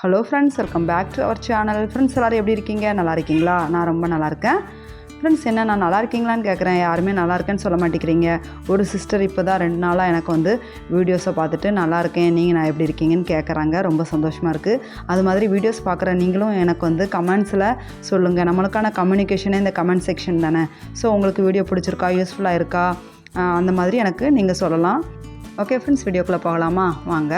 Hello friends welcome back to our channel friends எல்லோரும் எப்படி இருக்கீங்க? நல்லா இருக்கீங்களா? நான் ரொம்ப நல்லா இருக்கேன். ஃப்ரெண்ட்ஸ் என்ன நான் நல்லா இருக்கீங்களான்னு கேட்குறேன் யாருமே நல்லா இருக்கேன்னு சொல்ல மாட்டேங்கிறீங்க. ஒரு சிஸ்டர் இப்போ தான் ரெண்டு நாளாக எனக்கு வந்து வீடியோஸை பார்த்துட்டு நல்லா இருக்கேன். நீங்கள் நான் எப்படி இருக்கீங்கன்னு கேட்குறாங்க ரொம்ப சந்தோஷமாக இருக்குது அது மாதிரி வீடியோஸ் பார்க்குற நீங்களும் எனக்கு வந்து கமெண்ட்ஸில் சொல்லுங்கள் நம்மளுக்கான கம்யூனிகேஷனே இந்த கமெண்ட் செக்ஷன் தானே. ஸோ உங்களுக்கு வீடியோ பிடிச்சிருக்கா? யூஸ்ஃபுல்லாக இருக்கா? அந்த மாதிரி எனக்கு நீங்கள் சொல்லலாம். ஓகே ஃப்ரெண்ட்ஸ் வீடியோக்குள்ளே போகலாமா? வாங்க.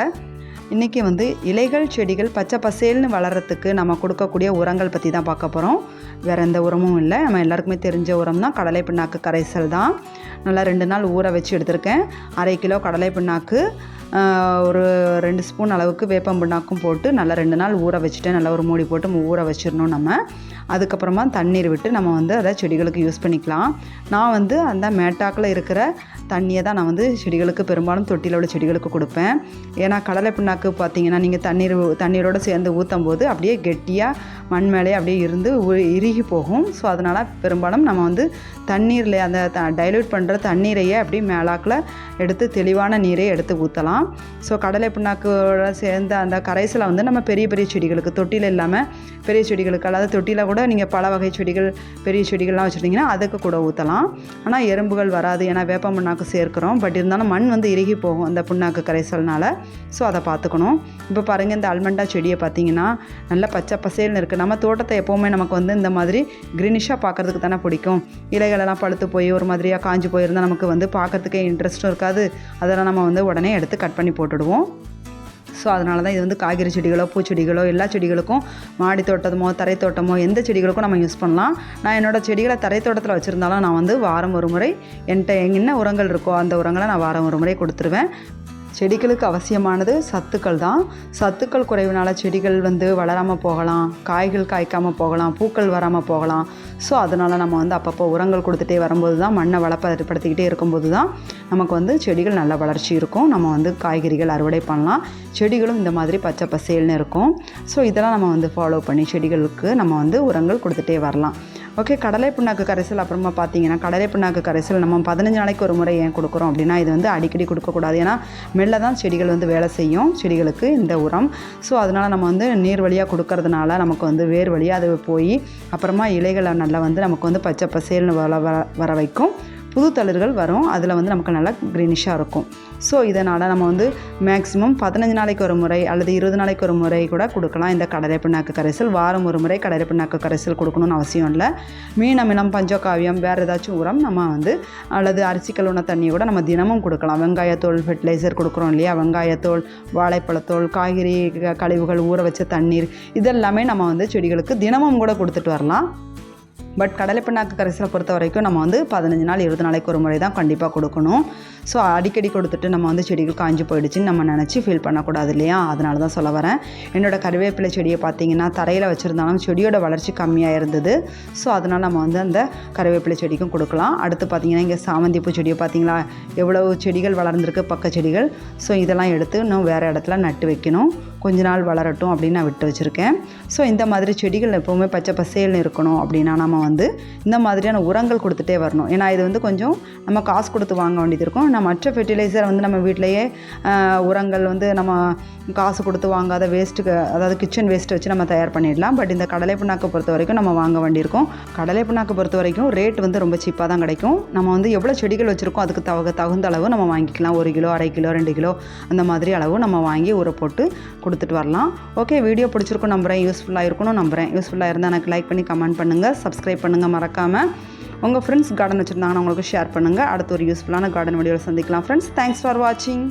இன்றைக்கி வந்து இலைகள் செடிகள் பச்சை பசேல்னு வளர்கிறதுக்கு நம்ம கொடுக்கக்கூடிய உரங்கள் பற்றி தான் பார்க்க போகிறோம் வேறு எந்த உரமும் இல்லை. நம்ம எல்லாருக்குமே தெரிஞ்ச உரம் தான் கடலை பிண்ணாக்கு கரைசல் தான். நல்லா ரெண்டு நாள் ஊற வச்சு எடுத்திருக்கேன். அரை கிலோ கடலை பிண்ணாக்கு ஒரு ரெண்டு ஸ்பூன் அளவுக்கு வேப்பம் பிண்ணாக்கும் போட்டு நல்லா ரெண்டு நாள் ஊற வச்சுட்டு நல்லா ஒரு மூடி போட்டு ஊற வச்சிடணும் நம்ம. அதுக்கப்புறமா தண்ணீர் விட்டு நம்ம வந்து அதை செடிகளுக்கு யூஸ் பண்ணிக்கலாம். நான் வந்து அந்த மேட்டாக்கில் இருக்கிற தண்ணியை தான் நான் வந்து செடிகளுக்கு பெரும்பாலும் தொட்டியில் உள்ள செடிகளுக்கு கொடுப்பேன். ஏன்னா கடலை பிண்ணாக்கு பார்த்தீங்கன்னா நீங்கள் தண்ணீர் தண்ணீரோடு சேர்ந்து ஊற்றும் போது அப்படியே கெட்டியாக மண் மேலே அப்படியே இருந்து உ- இறுகி போகும். ஸோ அதனால் பெரும்பாலும் நம்ம வந்து தண்ணீரில் அந்த த டைல்யூட் பண்ணுற தண்ணீரையே அப்படியே மேலாக்கில் எடுத்து தெளிவான நீரை எடுத்து ஊற்றலாம் ஸோ கடலை புண்ணாக்கோட சேர்ந்த அந்த கரைசலை வந்து நம்ம பெரிய பெரிய செடிகளுக்கு தொட்டியில் இல்லாமல் பெரிய செடிகளுக்கு அதாவது தொட்டியில் கூட நீங்கள் பல வகை செடிகள் பெரிய செடிகள்லாம் வச்சுருந்தீங்கன்னா அதுக்கு கூட ஊற்றலாம் ஆனால் எறும்புகள் வராது ஏன்னா வேப்ப புண்ணாக்கு சேர்க்குறோம். பட் இருந்தாலும் மண் வந்து இறுகி போகும் அந்த புண்ணாக்கு கரைசல்னால. ஸோ அதை பார்த்துக்கணும் இப்போ பாருங்கள் இந்த அல்மண்டா செடியை பார்த்தீங்கன்னா நல்ல பச்சை பசேல்னு இருக்குது நம்ம தோட்டத்தை எப்போவுமே நமக்கு வந்து இந்த மாதிரி க்ரீனிஷாக பார்க்குறதுக்கு தானே பிடிக்கும். இலைகளெல்லாம் பழுத்து போய் ஒரு மாதிரியாக காஞ்சி போயிருந்தால் நமக்கு வந்து பார்க்கறதுக்கே இன்ட்ரெஸ்ட்டும் இருக்காது. அதெல்லாம் நம்ம வந்து உடனே எடுத்து கட் பண்ணி போட்டுடுவோம். ஸோ அதனால தான் இது வந்து காய்கறி செடிகளோ பூச்செடிகளோ எல்லா செடிகளுக்கும் மாடி தோட்டமோ தரை தோட்டமோ எந்த செடிகளுக்கும் நம்ம யூஸ் பண்ணலாம். நான் என்னோடய செடிகளை தரை தோட்டத்தில் வச்சுருந்தாலும் நான் வந்து வாரம் ஒரு முறை என்கிட்ட என்ன உரங்கள் இருக்கோ அந்த உரங்களை நான் வாரம் ஒரு முறை கொடுத்துருவேன். செடிகளுக்கு அவசியமானது சத்துக்கள் தான். சத்துக்கள் குறைவுனால செடிகள் வந்து வளராமல் போகலாம் காய்கள் காய்க்காமல் போகலாம் பூக்கள் வராமல் போகலாம். ஸோ அதனால் நம்ம வந்து அப்பப்போ உரங்கள் கொடுத்துட்டே வரும்போது தான் மண்ணை வளப்படுத்திக்கிட்டே இருக்கும்போது தான் நமக்கு வந்து செடிகள் நல்ல வளர்ச்சி இருக்கும். நம்ம வந்து காய்கறிகள் அறுவடை பண்ணலாம். செடிகளும் இந்த மாதிரி பச்சை பசேல்னு இருக்கும். ஸோ இதெல்லாம் நம்ம வந்து ஃபாலோ பண்ணி செடிகளுக்கு நம்ம வந்து உரங்கள் கொடுத்துட்டே வரலாம். ஓகே கடலை புண்ணாக்கு கரைசல் அப்புறமா பார்த்தீங்கன்னா கடலை புண்ணாக்கு கரைசல் நம்ம பதினஞ்சு நாளைக்கு ஒரு முறை ஏன் கொடுக்குறோம் அப்படின்னா இது வந்து அடிக்கடி கொடுக்கக்கூடாது. ஏன்னா மெல்ல தான் செடிகள் வந்து வேலை செய்யும் செடிகளுக்கு இந்த உரம். ஸோ அதனால் நம்ம வந்து நீர் வழியாக கொடுக்கறதுனால நமக்கு வந்து வேர் வழியாக அது போய் அப்புறமா இலைகளை நல்லா வந்து நமக்கு வந்து பச்சை பசேல்னு வர வர வர வைக்கும். புது தளிர்கள் வரும். அதில் வந்து நமக்கு நல்லா க்ரீனிஷாக இருக்கும். ஸோ இதனால் நம்ம வந்து மேக்ஸிமம் பதினஞ்சு நாளைக்கு ஒரு முறை அல்லது இருபது நாளைக்கு ஒரு முறை கூட கொடுக்கலாம். இந்த கடலை பிண்ணாக்கு கரைசல். வாரம் ஒரு முறை கடலை பிண்ணாக்கு கரைசல் கொடுக்கணும்னு அவசியம் இல்லை. மீன் அமிலம் பஞ்சகாவியம் வேறு ஏதாச்சும் உரம் நம்ம வந்து அல்லது அரிசி கழுவுன தண்ணியை கூட நம்ம தினமும் கொடுக்கலாம். வெங்காயத்தோல் ஃபெர்டிலைசர் கொடுக்குறோம் இல்லையா? வெங்காயத்தோல் வாழைப்பழத்தோல் காய்கறி க- கழிவுகள் ஊற வச்ச தண்ணீர் இதெல்லாமே நம்ம வந்து செடிகளுக்கு தினமும் கூட கொடுத்துட்டு வரலாம். பட் கடலை பிண்ணாக்கு கரைசலை பொறுத்த வரைக்கும் நம்ம வந்து பதினஞ்சு நாள் இருபது நாளைக்கு ஒரு முறை தான் கண்டிப்பாக கொடுக்கணும். ஸோ அடிக்கடி கொடுத்துட்டு நம்ம வந்து செடிகள் காஞ்சி போயிடுச்சுன்னு நம்ம நினச்சி ஃபீல் பண்ணக்கூடாது இல்லையா? அதனால தான் சொல்ல வரேன். என்னோடய கருவேப்பிலை செடியை பார்த்தீங்கன்னா தரையில் வச்சுருந்தாலும் செடியோட வளர்ச்சி கம்மியாக இருந்தது. ஸோ அதனால் நம்ம வந்து அந்த கருவேப்பிலை செடிக்கும் கொடுக்கலாம். அடுத்து பார்த்தீங்கன்னா இங்கே சாமந்தி பூ செடியை பார்த்தீங்களா? எவ்வளவு செடிகள் வளர்ந்துருக்கு பக்க செடிகள். ஸோ இதெல்லாம் எடுத்து இன்னும் வேறு இடத்துல நட்டு வைக்கணும். கொஞ்ச நாள் வளரட்டும் அப்படின்னு நான் விட்டு வச்சுருக்கேன். ஸோ இந்த மாதிரி செடிகள் எப்போவுமே பச்சை பசேல்னு இருக்கணும் அப்படின்னா நம்ம வந்து இந்த மாதிரியான உரங்கள் கொடுத்துட்டே வரணும். ஏன்னா இது வந்து கொஞ்சம் நம்ம காசு கொடுத்து வாங்க வேண்டியது இருக்கும். நான் மற்ற ஃபெர்டிலைசர் வந்து நம்ம வீட்டிலையே உரங்கள் வந்து நம்ம காசு கொடுத்து வாங்காத வேஸ்ட்டுக்கு அதாவது கிச்சன் வேஸ்ட்டு வச்சு நம்ம தயார் பண்ணிடலாம். பட் இந்த கடலை புண்ணாக்கை பொறுத்த வரைக்கும் நம்ம வாங்க வேண்டியிருக்கோம். கடலை புண்ணாக்கை பொறுத்த வரைக்கும் ரேட் வந்து ரொம்ப சீப்பாக தான் கிடைக்கும். நம்ம வந்து எவ்வளோ செடிகள் வச்சுருக்கோம் அதுக்கு தகு தகுந்த அளவு நம்ம வாங்கிக்கலாம். ஒரு கிலோ அரை கிலோ ரெண்டு கிலோ அந்த மாதிரி அளவு நம்ம வாங்கி ஊற போட்டு கொடுத்துட்டு வரலாம். ஓகே வீடியோ பிடிச்சிருக்கும் நம்புகிறேன் யூஸ்ஃபுல்லாக இருக்கணும் நம்புகிறேன் யூஸ்ஃபுல்லாக இருந்தால் எனக்கு லைக் பண்ணி கமெண்ட் பண்ணுங்கள் சப்ஸ்கிரைப் பண்ணுங்கள் மறக்காமல் உங்கள் ஃப்ரெண்ட்ஸ் கார்டன் வச்சுருந்தாங்கன்னா உங்களுக்கு ஷேர் பண்ணுங்கள் அடுத்த ஒரு யூஸ்ஃபுல்லான கார்டன் வீடியோவில் சந்திக்கலாம் ஃப்ரெண்ட்ஸ் தேங்க்ஸ் ஃபார் வாட்சிங்